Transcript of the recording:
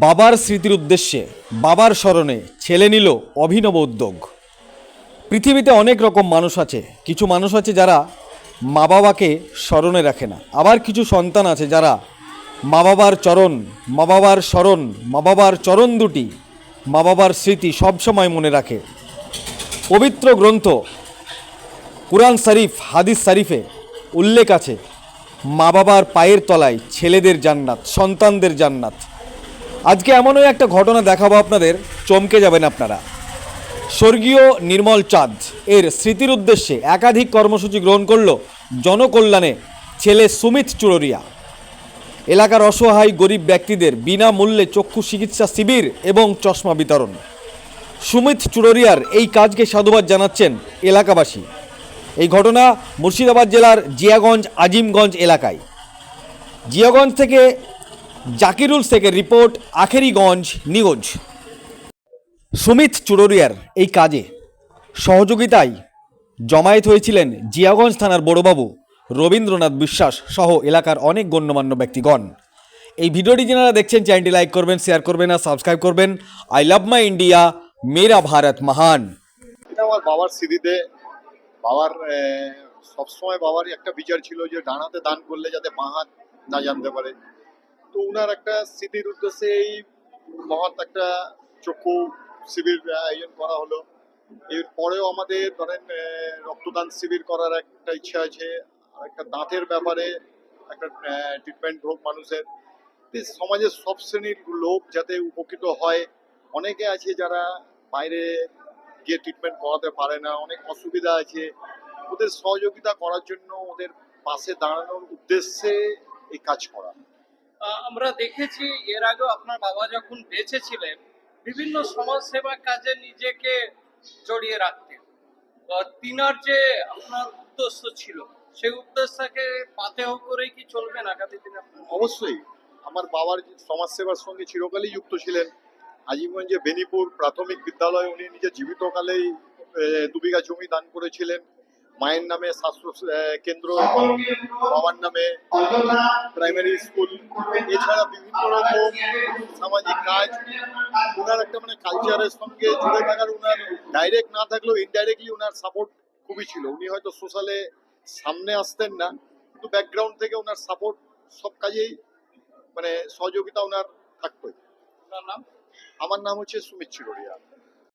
বাবার স্মৃতির উদ্দেশ্যে বাবার স্মরণে ছেলে নিল অভিনব উদ্যোগ। পৃথিবীতে অনেক রকম মানুষ আছে, কিছু মানুষ আছে যারা মা বাবাকে স্মরণে রাখে না। আবার কিছু সন্তান আছে যারা মা বাবার চরণ মা বাবার স্মরণ মা বাবার চরণ দুটি মা বাবার স্মৃতি সবসময় মনে রাখে। পবিত্র গ্রন্থ কুরআন শরীফ, হাদিস শরীফে উল্লেখ আছে মা বাবার পায়ের তলায় ছেলেদের জান্নাত, সন্তানদের জান্নাত। আজকে এমনই একটা ঘটনা দেখাবো আপনাদের, চমকে যাবেন আপনারা। স্বর্গীয় নির্মল চাঁদ, এর স্মৃতির উদ্দেশ্যে একাধিক কর্মসূচি গ্রহণ করল জনকল্যাণে ছেলে সুমিত চুররিয়া এলাকার অসহায় গরিব ব্যক্তিদের বিনামূল্যে চক্ষু চিকিৎসা শিবির এবং চশমা বিতরণ। সুমিত চুররিয়ার এই কাজকে সাধুবাদ জানাচ্ছেন এলাকাবাসী। এই ঘটনা মুর্শিদাবাদ জেলার জিয়াগঞ্জ, আজিমগঞ্জ এলাকায়। জিয়াগঞ্জ থেকে জাকিরুল শেখের রিপোর্ট, আখেরিগঞ্জ নিউজ। সুমিত চুররিয়ার এই কাজে সহযোগিতায় জমায়েত হয়েছিলেন জিয়াগঞ্জ থানার বড়বাবু রবীন্দ্রনাথ বিশ্বাস সহ এলাকার অনেক গণ্যমান্য ব্যক্তিগণ। এই ভিডিওটি যারা দেখছেন, চ্যানেলটি লাইক করবেন, শেয়ার করবেন আর সাবস্ক্রাইব করবেন। আই লাভ মাই ইন্ডিয়া, মেরা ভারত মহান। আমার বাবার স্মৃতিতে, বাবার সবসময় বাবারই একটা বিচার ছিল যে ডানাতে দান করলে যাতে বাঁ হাত না জানতে পারে। তো উনার একটা স্মৃতির উদ্দেশ্যে এই মহৎ একটা চক্ষু শিবির আয়োজন করা হলো। এর পরেও আমাদের ধরেন রক্তদান শিবির করার একটা ইচ্ছা আছে একটা দাঁতের ব্যাপারে একটা ট্রিটমেন্ট হোক মানুষের। সমাজের সব শ্রেণির লোক যাতে উপকৃত হয়। অনেকে আছে যারা বাইরে গিয়ে ট্রিটমেন্ট করাতে পারে না, অনেক অসুবিধা আছে। ওদের সহযোগিতা করার জন্য ওদের পাশে দাঁড়ানোর উদ্দেশ্যে এই কাজ করা। আমরা দেখেছি এর আগেও আপনার বাবা যখন বেঁচে ছিলেন, বিভিন্ন সমাজ সেবা কাজে নিজেকে জড়িয়ে রাখতেন। তিনার যে আপনার উদ্দেশ্য ছিল, সেই উদ্দেশ্যকে পাতেহ করে কি চলবে আগামী দিনে? অবশ্যই। আমার বাবার সমাজসেবার সঙ্গে চিরকালই যুক্ত ছিলেন। আজিমগঞ্জে বেনিপুর প্রাথমিক বিদ্যালয়ে উনি নিজের জীবিতকালেই দু বিঘা জমি দান করেছিলেন। মায়ের নামে স্বাস্থ্য কেন্দ্র বাবার নামে প্রাইমারি স্কুল এছাড়া বিভিন্ন রকম সামাজিক কাজ। ওনার একটা মানে কালচারের সঙ্গে জুড়ে থাকার ওনার ডাইরেক্ট না থাকলেও ইনডাইরেক্টলি ওনার সাপোর্ট খুবই ছিল। উনি হয়তো সোশ্যালে সামনে আসতেন না কিন্তু ব্যাকগ্রাউন্ড থেকে ওনার সাপোর্ট সব কাজেই মানে সহযোগিতা ওনার থাকতোই। আপনার নাম? আমার নাম হচ্ছে সুমিত চিররিয়া